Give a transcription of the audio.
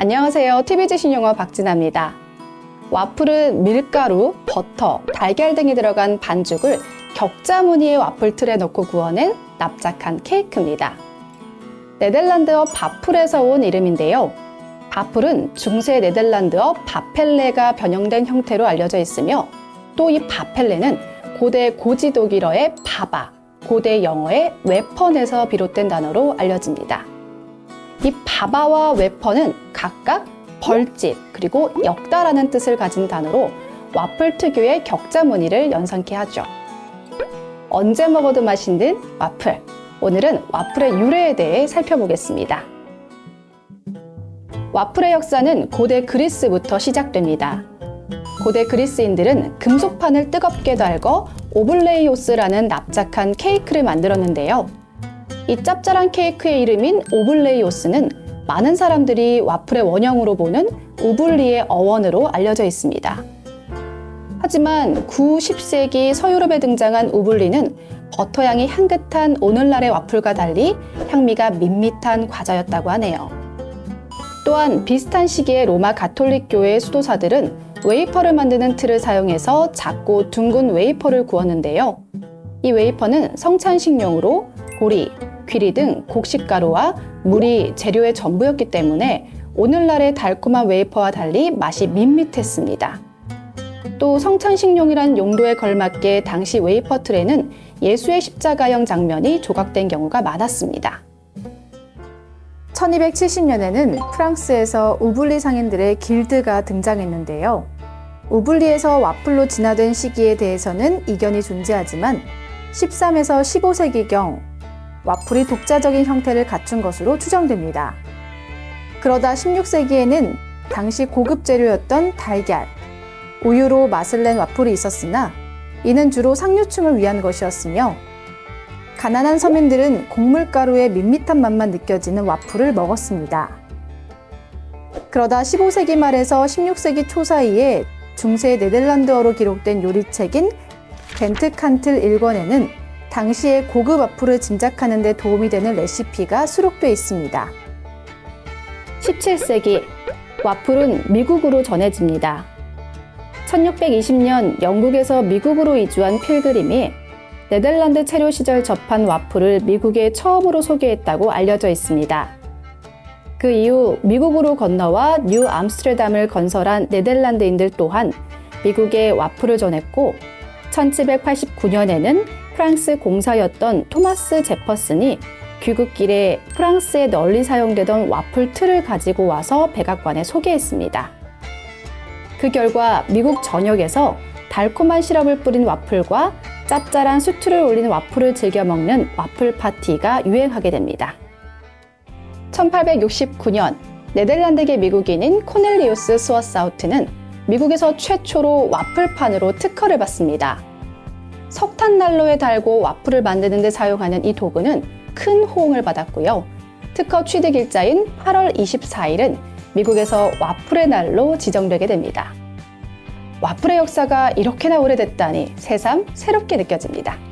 안녕하세요. TV지 신용어 박진아입니다. 와플은 밀가루, 버터, 달걀 등이 들어간 반죽을 격자 무늬의 와플 틀에 넣고 구워낸 납작한 케이크입니다. 네덜란드어 바풀에서 온 이름인데요. 바풀은 중세 네덜란드어 바펠레가 변형된 형태로 알려져 있으며 또 이 바펠레는 고대 고지 독일어의 바바, 고대 영어의 웨펀에서 비롯된 단어로 알려집니다. 이 바바와 웨펀은 각각 벌집 그리고 역다라는 뜻을 가진 단어로 와플 특유의 격자 무늬를 연상케 하죠. 언제 먹어도 맛있는 와플. 오늘은 와플의 유래에 대해 살펴보겠습니다. 와플의 역사는 고대 그리스부터 시작됩니다. 고대 그리스인들은 금속판을 뜨겁게 달궈 오블레이오스라는 납작한 케이크를 만들었는데요. 이 짭짤한 케이크의 이름인 오블레이오스는 많은 사람들이 와플의 원형으로 보는 우블리의 어원으로 알려져 있습니다. 하지만 9, 10세기 서유럽에 등장한 우블리는 버터 향이 향긋한 오늘날의 와플과 달리 향미가 밋밋한 과자였다고 하네요. 또한 비슷한 시기에 로마 가톨릭 교회의 수도사들은 웨이퍼를 만드는 틀을 사용해서 작고 둥근 웨이퍼를 구웠는데요. 이 웨이퍼는 성찬식용으로 보리, 귀리 등 곡식가루와 물이 재료의 전부였기 때문에 오늘날의 달콤한 웨이퍼와 달리 맛이 밋밋했습니다. 또 성찬식용이란 용도에 걸맞게 당시 웨이퍼 틀에는 예수의 십자가형 장면이 조각된 경우가 많았습니다. 1270년에는 프랑스에서 우블리 상인들의 길드가 등장했는데요. 우블리에서 와플로 진화된 시기에 대해서는 이견이 존재하지만 13에서 15세기경 와플이 독자적인 형태를 갖춘 것으로 추정됩니다. 그러다 16세기에는 당시 고급 재료였던 달걀, 우유로 맛을 낸 와플이 있었으나 이는 주로 상류층을 위한 것이었으며 가난한 서민들은 곡물가루의 밋밋한 맛만 느껴지는 와플을 먹었습니다. 그러다 15세기 말에서 16세기 초 사이에 중세 네덜란드어로 기록된 요리책인 벤트칸틀 1권에는 당시의 고급 와플을 짐작하는 데 도움이 되는 레시피가 수록되어 있습니다. 17세기 와플은 미국으로 전해집니다. 1620년 영국에서 미국으로 이주한 필그림이 네덜란드 체류 시절 접한 와플을 미국에 처음으로 소개했다고 알려져 있습니다. 그 이후 미국으로 건너와 뉴 암스테르담을 건설한 네덜란드인들 또한 미국에 와플을 전했고 1789년에는 프랑스 공사였던 토마스 제퍼슨이 귀국길에 프랑스에 널리 사용되던 와플 틀을 가지고 와서 백악관에 소개했습니다. 그 결과 미국 전역에서 달콤한 시럽을 뿌린 와플과 짭짤한 수트를 올린 와플을 즐겨 먹는 와플 파티가 유행하게 됩니다. 1869년 네덜란드계 미국인인 코넬리우스 스워사우트는 미국에서 최초로 와플판으로 특허를 받습니다. 석탄 난로에 달고 와플을 만드는 데 사용하는 이 도구는 큰 호응을 받았고요. 특허 취득 일자인 8월 24일은 미국에서 와플의 날로 지정되게 됩니다. 와플의 역사가 이렇게나 오래됐다니 새삼 새롭게 느껴집니다.